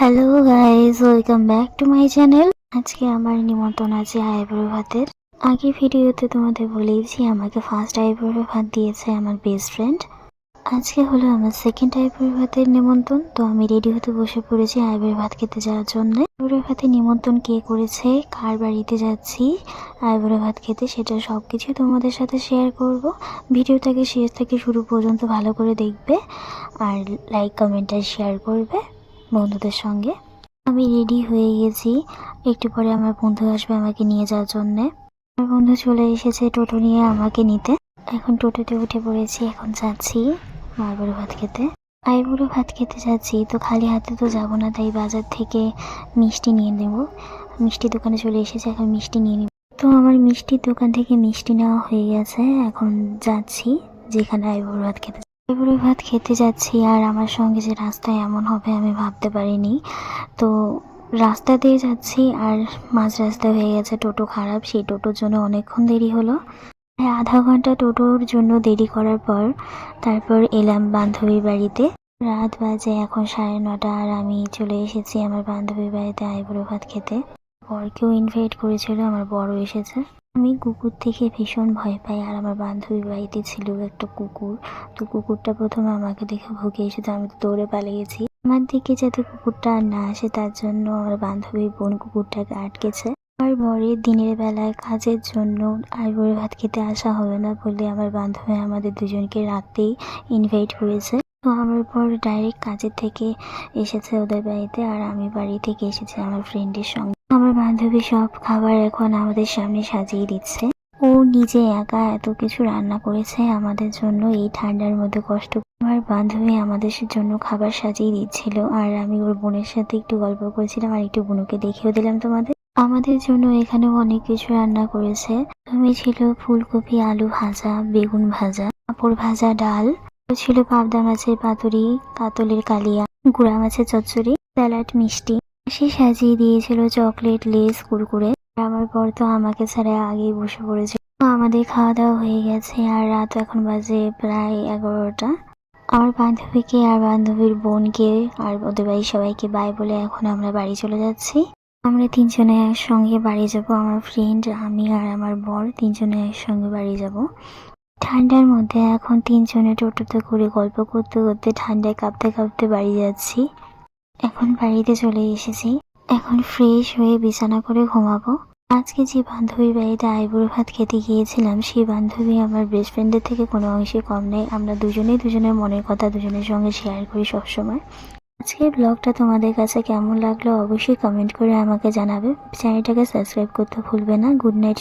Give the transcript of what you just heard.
Hello guys welcome back to my channel আজকে আমার নিমন্ত্রণ আছে আইব্রো ভাতের। আগে ভিডিওতে তোমাদের বলেইছি, আমাকে ফার্স্ট আইব্রো ভাত দিয়েছে আমার বেস্ট ফ্রেন্ড আজকে হলো আমার সেকেন্ড আইবুড়ো ভাতের নিমন্ত্রণ। তো আমি রেডি হতে বসে পড়েছি আইবুড়ো ভাত খেতে যাওয়ার জন্য। আইব্রো ভাতে নিমন্ত্রণ কে করেছে, কার বাড়িতে যাচ্ছি, আইব্রো ভাত খেতে সেটা সব কিছু তোমাদের সাথে শেয়ার করব। ভিডিওটাকে শেষ থেকে শুরু পর্যন্ত ভালো করে দেখবে, আর লাইক কমেন্ট আর শেয়ার করবে। বন্ধুদের সঙ্গে। আমি রেডি হয়ে গেছি। একটু পরে আমার বন্ধু আসবে আমাকে নিয়ে যাওয়ার জন্যে। আমার বন্ধু চলে এসেছে টোটো নিয়ে আমাকে নিতে। এখন টোটোতে উঠে পড়েছি, এখন যাচ্ছি মারবুড়ো ভাত খেতে। আইবুড়ো ভাত খেতে যাচ্ছি, তো খালি হাতে তো যাব না, তাই বাজার থেকে মিষ্টি নিয়ে নেব। মিষ্টি দোকানে চলে এসেছে, এখন মিষ্টি নিয়ে নিব। তো আমার মিষ্টির দোকান থেকে মিষ্টি নেওয়া হয়ে গেছে, এখন যাচ্ছি যেখানে আইবুড়ো ভাত খেতে এবারে ভাত খেতে যাচ্ছি আর আমার সঙ্গে যে রাস্তায় এমন হবে আমি ভাবতে পারিনি। তো রাস্তা দিয়ে যাচ্ছি আর মাঝ রাস্তা হয়ে গেছে টোটো খারাপ, সেই টোটোর জন্য অনেকক্ষণ দেরি হলো। আধা ঘণ্টা টোটোর জন্য দেরি করার পর তারপর এলাম বান্ধবীর বাড়িতে। রাত বাজে এখন সাড়ে নটা আর আমি চলে এসেছি আমার বান্ধবীর বাড়িতে আইবুড়ো ভাত খেতে। বরকেও ইনভাইট করেছিল, আমার বড় এসেছে। আমি কুকুর থেকে ভীষণ ভয় পাই, আর আমার বান্ধবীর বাড়িতে ছিল একটা কুকুর। তো কুকুরটা প্রথমে আমাকে দেখে ভুগে এসেছে, আমি তো দৌড়ে পালিয়ে গেছি আমার দিকে যাতে কুকুরটা আর না আসে, তার জন্য আমার বান্ধবীর বোন কুকুরটাকে আটকেছে। আমার বরের দিনের বেলায় কাজের জন্য আর আইবুড়ো ভাত খেতে আসা হবে না বলে আমার বান্ধবী আমাদের দুজনকে রাতেই ইনভাইট করেছে। তো আমার পর ডাইরেক্ট কাজের থেকে এসেছে ওদের বাড়িতে, আর আমি বাড়ি থেকে এসেছি আমার ফ্রেন্ডের সঙ্গে। আমার বান্ধবী সব খাবার এখন আমাদের সামনে সাজিয়ে দিচ্ছে। ও নিজে একা এত কিছু রান্না করেছে, আমাদের জন্য এই ঠান্ডার মধ্যে কষ্ট আমার বান্ধবী আমাদের জন্য খাবার সাজিয়ে দিচ্ছিল, আর আমি ওর বোনের সাথে একটু গল্প করেছিলাম আর একটু বোনকে দেখিয়ে দিলাম তোমাদের। আমাদের জন্য এখানেও অনেক কিছু রান্না করেছে। তুমি ছিল ফুলকপি, আলু ভাজা, বেগুন ভাজা, পাঁপড় ভাজা, ডাল। ছিল পাবদা মাছের পাতুরি, কাতলের কালিয়া, গুড়া মাছের চচ্চড়ি, স্যালাড, মিষ্টি। সে সাজিয়ে দিয়েছিল চকলেট, লেস, কুরকুরে। আমার পর তো আমাকে ছাড়া আগেই বসে পড়েছে। আমাদের খাওয়া দাওয়া হয়ে গেছে আর রাত এখন বাজে প্রায় এগারোটা। আমার বান্ধবীকে আর বান্ধবীর বোনকে আর ওদের বাড়ির সবাইকে বাই বলে এখন আমরা বাড়ি চলে যাচ্ছি। আমরা তিনজনে একসঙ্গে বাড়ি যাব। আমার ফ্রেন্ড আমি আর আমার বর তিনজনে একসঙ্গে বাড়ি যাব। ঠান্ডার মধ্যে এখন তিনজনে টোটোতে করে গল্প করতে করতে ঠান্ডায় কাঁপতে কাঁপতে বাড়ি যাচ্ছি। এখন বাড়িতে চলে এসেছি। এখন ফ্রেশ হয়ে বিছানা করে ঘুমাবো। আজকে যে বান্ধবীর বাড়িতে আইবুড়ো ভাত খেতে গিয়েছিলাম, সেই বান্ধবী আমার বেস্ট ফ্রেন্ডের থেকে কোনো অংশে কম নেই। আমরা দুজনেই দুজনের মনের কথা দুজনের সঙ্গে শেয়ার করি সবসময়। আজকের ব্লগটা তোমাদের কাছে কেমন লাগল অবশ্যই কমেন্ট করে আমাকে জানাবে। চ্যানেলটাকে সাবস্ক্রাইব করতে ভুলবে না। Good night